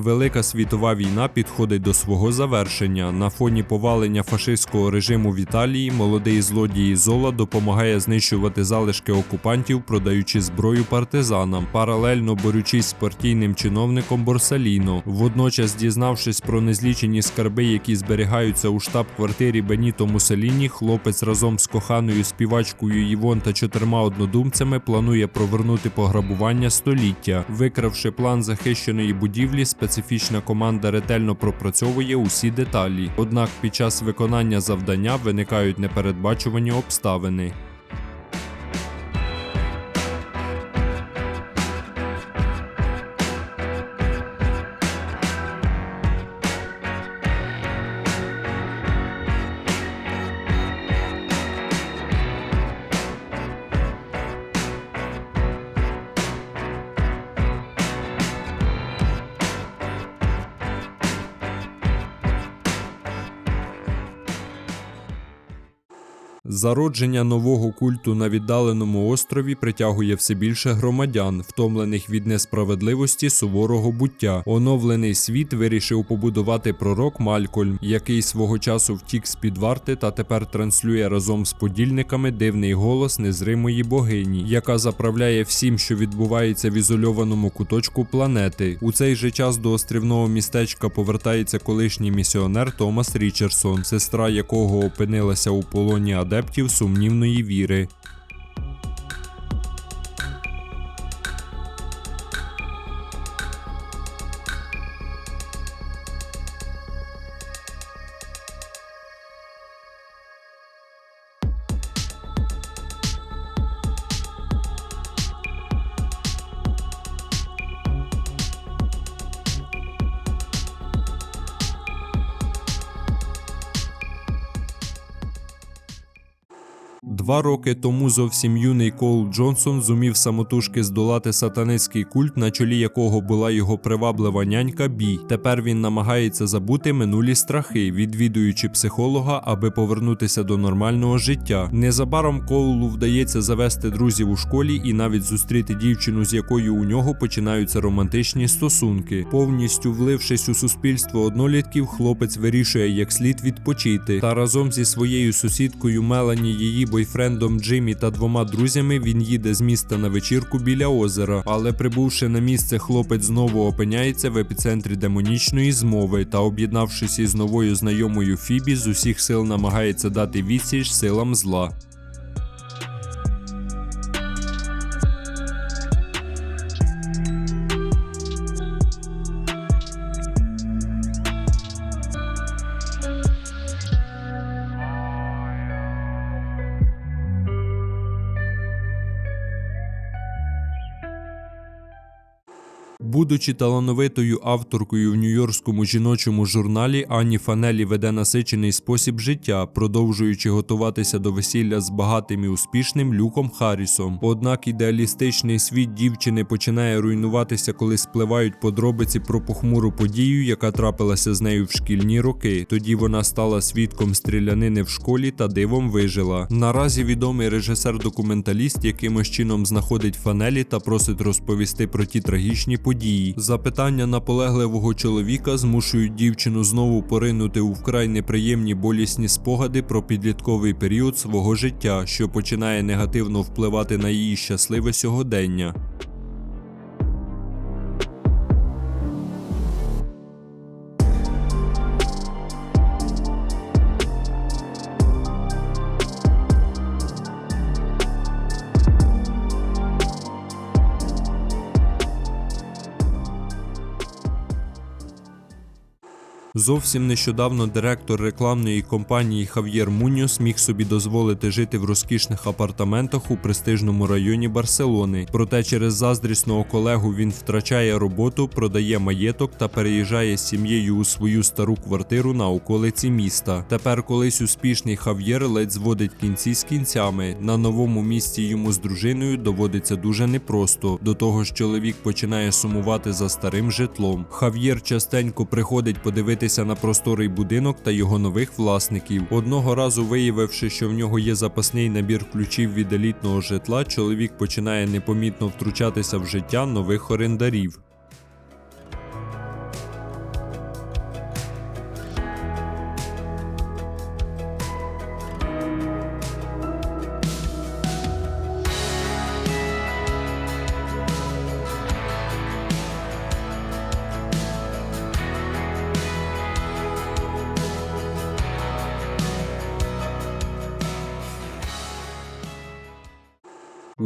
Велика світова війна підходить до свого завершення. На фоні повалення фашистського режиму в Італії молодий злодій Зола допомагає знищувати залишки окупантів, продаючи зброю партизанам, паралельно борючись з партійним чиновником Борсаліно. Водночас, дізнавшись про незлічені скарби, які зберігаються у штаб-квартирі Беніто Муссоліні, хлопець разом з коханою співачкою Івон та чотирма однодумцями планує провернути пограбування століття, викравши план захищеної будівлі. Специфічна команда ретельно пропрацьовує усі деталі. Однак під час виконання завдання виникають непередбачувані обставини. Зародження нового культу на віддаленому острові притягує все більше громадян, втомлених від несправедливості суворого буття. Оновлений світ вирішив побудувати пророк Малькольм, який свого часу втік з під варти та тепер транслює разом з подільниками дивний голос незримої богині, яка заправляє всім, що відбувається в ізольованому куточку планети. У цей же час до острівного містечка повертається колишній місіонер Томас Річардсон, сестра якого опинилася у полоні адептів сумнівної віри. Два роки тому зовсім юний Коул Джонсон зумів самотужки здолати сатанистський культ, на чолі якого була його приваблива нянька Бі. Тепер він намагається забути минулі страхи, відвідуючи психолога, аби повернутися до нормального життя. Незабаром Коулу вдається завести друзів у школі і навіть зустріти дівчину, з якою у нього починаються романтичні стосунки. Повністю влившись у суспільство однолітків, хлопець вирішує як слід відпочити. Та разом зі своєю сусідкою Мелані, її бойфрендом Джиммі та двома друзями він їде з міста на вечірку біля озера. Але прибувши на місце, хлопець знову опиняється в епіцентрі демонічної змови та, об'єднавшись із новою знайомою Фібі, з усіх сил намагається дати відсіч силам зла. Будучи талановитою авторкою в нью-йоркському жіночому журналі, Ані Фанелі веде насичений спосіб життя, продовжуючи готуватися до весілля з багатим і успішним Люком Харрісом. Однак ідеалістичний світ дівчини починає руйнуватися, коли спливають подробиці про похмуру подію, яка трапилася з нею в шкільні роки. Тоді вона стала свідком стрілянини в школі та дивом вижила. Наразі відомий режисер-документаліст якимось чином знаходить Фанелі та просить розповісти про ті трагічні події. Запитання наполегливого чоловіка змушують дівчину знову поринути у вкрай неприємні болісні спогади про підлітковий період свого життя, що починає негативно впливати на її щасливе сьогодення. Зовсім нещодавно директор рекламної компанії Хав'єр Муньос міг собі дозволити жити в розкішних апартаментах у престижному районі Барселони. Проте через заздрісного колегу він втрачає роботу, продає маєток та переїжджає з сім'єю у свою стару квартиру на околиці міста. Тепер колись успішний Хав'єр ледь зводить кінці з кінцями. На новому місці йому з дружиною доводиться дуже непросто. До того ж, чоловік починає сумувати за старим житлом. Хав'єр частенько приходить подивитися на просторий будинок та його нових власників. Одного разу виявивши, що в нього є запасний набір ключів від елітного житла, чоловік починає непомітно втручатися в життя нових орендарів.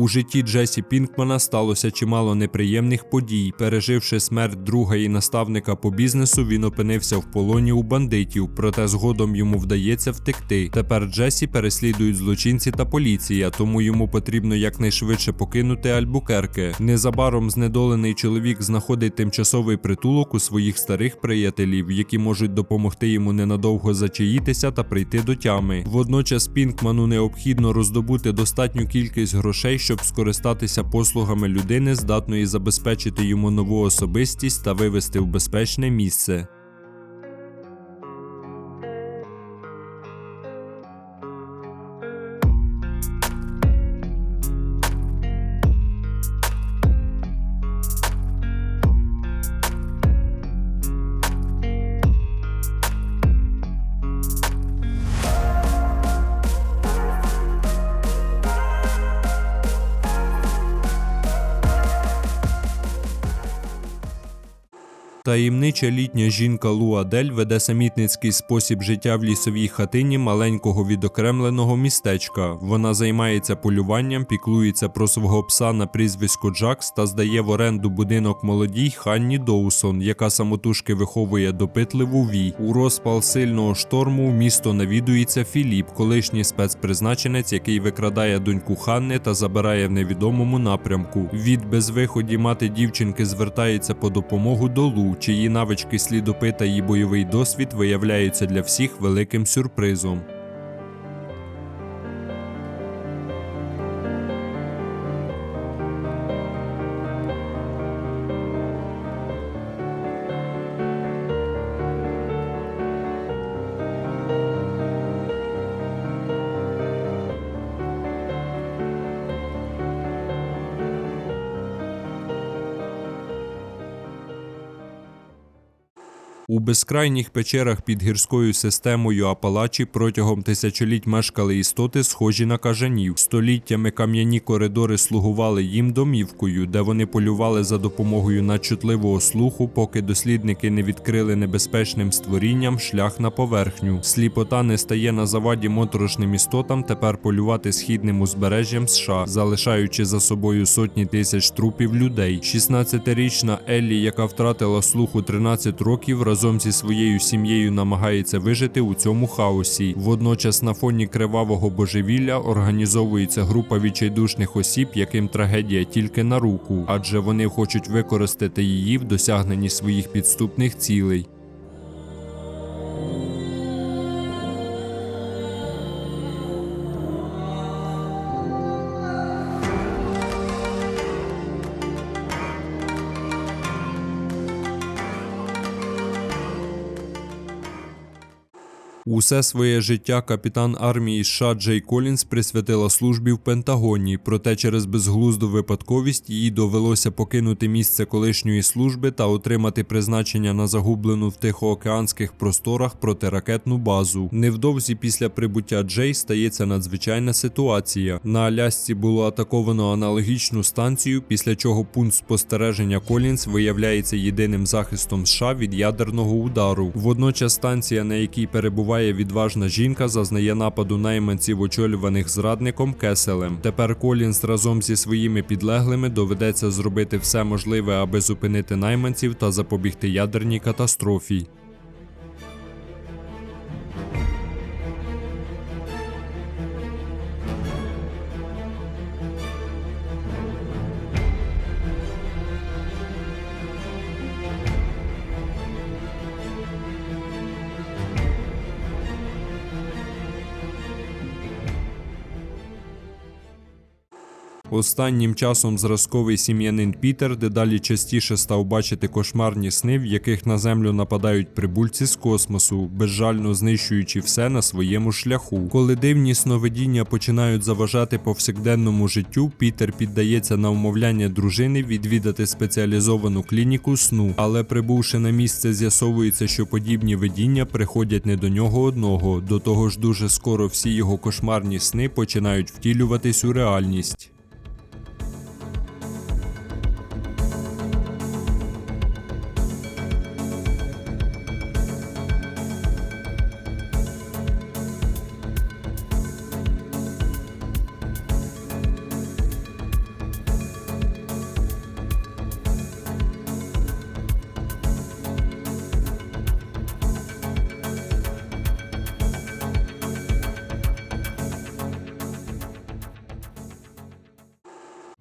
У житті Джесі Пінкмана сталося чимало неприємних подій. Переживши смерть друга і наставника по бізнесу, він опинився в полоні у бандитів, проте згодом йому вдається втекти. Тепер Джесі переслідують злочинці та поліція, тому йому потрібно якнайшвидше покинути Альбукерке. Незабаром знедолений чоловік знаходить тимчасовий притулок у своїх старих приятелів, які можуть допомогти йому ненадовго зачаїтися та прийти до тями. Водночас Пінкману необхідно роздобути достатню кількість грошей, щоб скористатися послугами людини, здатної забезпечити йому нову особистість та вивести в безпечне місце. Таємнича літня жінка Лу Адель веде самітницький спосіб життя в лісовій хатині маленького відокремленого містечка. Вона займається полюванням, піклується про свого пса на прізвисько Джакс та здає в оренду будинок молодій Ханні Доусон, яка самотужки виховує допитливу Ві. У розпал сильного шторму в місто навідується Філіп, колишній спецпризначенець, який викрадає доньку Ханни та забирає в невідомому напрямку. Від безвиході мати дівчинки звертається по допомогу до Лу, чиї навички слідопита і бойовий досвід виявляються для всіх великим сюрпризом. У безкрайніх печерах під гірською системою Апалачі протягом тисячоліть мешкали істоти, схожі на кажанів. Століттями кам'яні коридори слугували їм домівкою, де вони полювали за допомогою надчутливого слуху, поки дослідники не відкрили небезпечним створінням шлях на поверхню. Сліпота не стає на заваді моторошним істотам тепер полювати східним узбережжям США, залишаючи за собою сотні тисяч трупів людей. 16-річна Еллі, яка втратила слух у 13 років, разом зі своєю сім'єю намагається вижити у цьому хаосі. Водночас на фоні кривавого божевілля організовується група відчайдушних осіб, яким трагедія тільки на руку, адже вони хочуть використати її в досягненні своїх підступних цілей. Усе своє життя капітан армії США Джей Колінс присвятила службі в Пентагоні, проте через безглузду випадковість їй довелося покинути місце колишньої служби та отримати призначення на загублену в тихоокеанських просторах протиракетну базу. Невдовзі після прибуття Джей стається надзвичайна ситуація. На Алясці було атаковано аналогічну станцію, після чого пункт спостереження Колінс виявляється єдиним захистом США від ядерного удару. Водночас станція, на якій перебуває відважна жінка, зазнає нападу найманців, очолюваних зрадником Кеселем. Тепер Колінс разом зі своїми підлеглими доведеться зробити все можливе, аби зупинити найманців та запобігти ядерній катастрофі. Останнім часом зразковий сім'янин Пітер дедалі частіше став бачити кошмарні сни, в яких на землю нападають прибульці з космосу, безжально знищуючи все на своєму шляху. Коли дивні сновидіння починають заважати повсякденному життю, Пітер піддається на вмовляння дружини відвідати спеціалізовану клініку сну, але прибувши на місце, з'ясовується, що подібні видіння приходять не до нього одного. До того ж, дуже скоро всі його кошмарні сни починають втілюватись у реальність.